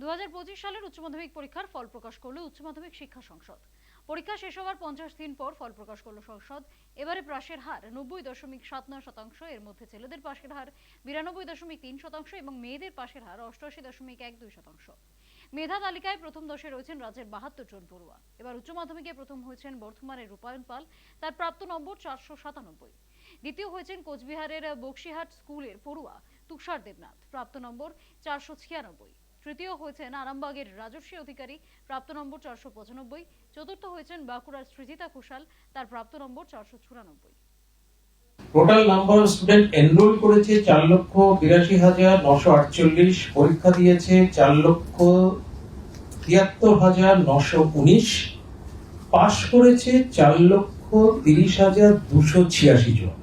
দু হাজার পঁচিশ সালের উচ্চ মাধ্যমিক পরীক্ষার ফল প্রকাশ করল উচ্চ মাধ্যমিক শিক্ষা সংসদ। পরীক্ষা শেষ হওয়ার পঞ্চাশ দিন পর ফল প্রকাশ করল সংসদ। এবারে পাশের হার নব্বই দশমিক সাত নয় শতাংশ, এর মধ্যে ছেলেদের পাশের হার বিরানব্বই দশমিক তিন শতাংশ এবং মেয়েদের পাশের হার অষ্টআশি দশমিক এক দুই শতাংশ। মেধা তালিকায় প্রথম দশে রয়েছেন রাজ্যের বাহাত্তর জন পড়ুয়া। এবার উচ্চ মাধ্যমিকে প্রথম হয়েছেন বর্ধমানের রূপায়ণ পাল, তার প্রাপ্ত নম্বর চারশো সাতানব্বই। দ্বিতীয় হয়েছেন কোচবিহারের বক্সিহাট স্কুলের পড়ুয়া তুষার দেবনাথ, প্রাপ্ত নম্বর চারশো ছিয়ানব্বই। তৃতীয় হয়েছেন আরামবাগের রাজস্বী অধিকারী, প্রাপ্ত নম্বর চারশো পঁচানব্বই। চতুর্থ হয়েছেন বাঁকুড়ার সৃজিতা ঘোষাল, তার প্রাপ্ত নম্বর চারশো চুরানব্বই। টোটাল নাম্বার স্টুডেন্ট এনরোল করেছে চার লক্ষ বিরাশি হাজার নশো আটচল্লিশ। পরীক্ষা দিয়েছে চার লক্ষ তিয়াত্তর হাজার নশো উনিশ। পাশ করেছে চার লক্ষ তিরিশ হাজার দুশো ছিয়াশি জন।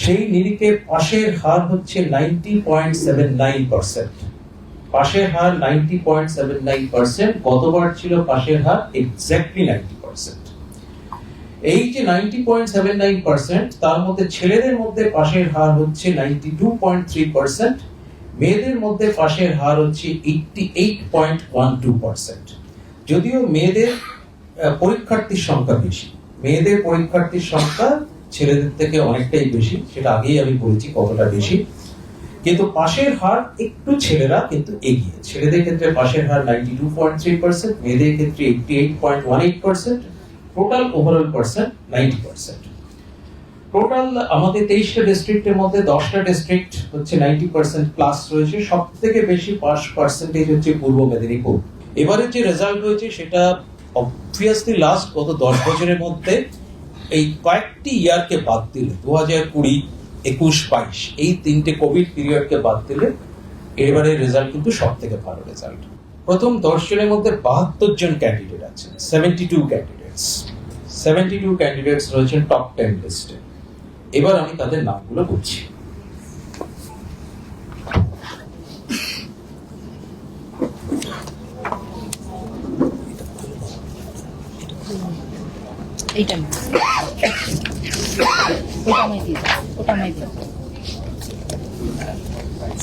সেই নিরিখে পাশের হার হচ্ছে ninety point seven nine percent. পাশের হার ninety point seven nine percent, গতবার ছিল পাশের হার এক্স্যাক্টলি নাইনটি পার্সেন্ট। এই যে ninety point seven nine percent, তার মধ্যে ছেলেদের মধ্যে পাশের হার হচ্ছে ninety two point three percent, মেয়েদের মধ্যে পাশের হার হচ্ছে eighty eight point one two percent. যদিও মেয়েদের পরীক্ষার্থীর সংখ্যা বেশি। মেয়েদের পরীক্ষার্থীর সংখ্যা ছেলেদের থেকে অনেকটাই বেশি, সেটা আগেই আমি বলেছি কতটা বেশি। কিন্তু পাশের হার একটু ছেলেরা কিন্তু এগিয়ে। ছেলেদের ক্ষেত্রে পাশের হার ninety two point three percent মেয়েদের ক্ষেত্রে eighty eight point one eight percent total overall percent ninety percent total আমাদের তেইশটা ডিস্ট্রিক্টের মধ্যে দশটা ডিস্ট্রিক্ট হচ্ছে নাইনটি পার্সেন্ট প্লাস রয়েছে। সব থেকে বেশি পাস পার্সেন্টেজ হচ্ছে পূর্ব মেদিনীপুর। এবারে যে রেজাল্ট হয়েছে সেটা অবভিয়াসলি লাস্ট গত দশ বছরের মধ্যে এই কয়েকটি ইয়ারকে বাদ দিলে, দু হাজার কুড়ি একুশ বাইশ, এই তিনটে কোভিড পিরিয়ডকে বাদ দিলে এবারের রেজাল্ট কিন্তু সব থেকে ভালো রেজাল্ট প্রথম দশ জনের মধ্যে বাহাত্তর জন ক্যান্ডিডেট আছেন seventy two candidates seventy two candidates রয়েছেন টপ টেন লিস্টে এবার আমি তাদের নামগুলো বলছি। এইটা ওটা আমায় দাও ওটা আমায় দাও।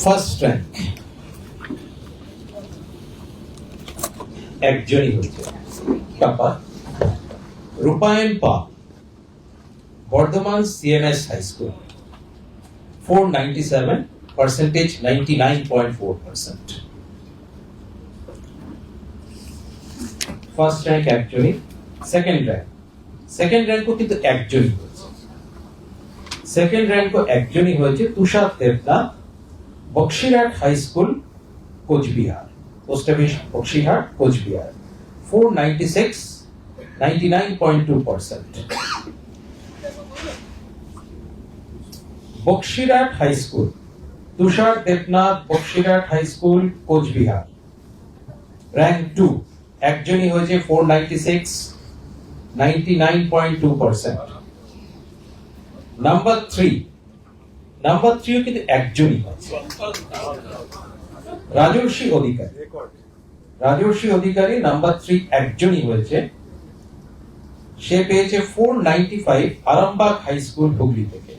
ফার্স্ট র্যাঙ্ক একজনই হচ্ছে টাপা রূপায়ণ পা Bardhaman CMS high school four ninety seven percentage ninety nine point four percent first rank একজনই সেকেন্ড র্যাঙ্ক সেকেন্ড র্যাঙ্কও কিন্তু একজনই সেকেন্ড র্যাঙ্ক একজনই হয়েছে Tushar Debnath Boxirhat high school Coochbehar. Post office Boxirhat, Coochbehar. Four ninety six ninety nine point two percent Boxirhat high school Tushar Debnath Boxirhat high school Coochbehar. Rank two একজনই হয়েছে four ninety six ninety nine point two percent number three number থ্রিও কিন্তু একজনই হয়েছে রাজর্ষি অধিকারী। রাজর্ষি অধিকারী number three একজনই হয়েছে। সে পেয়েছে four ninety five Arambagh high school Hooghly থেকে।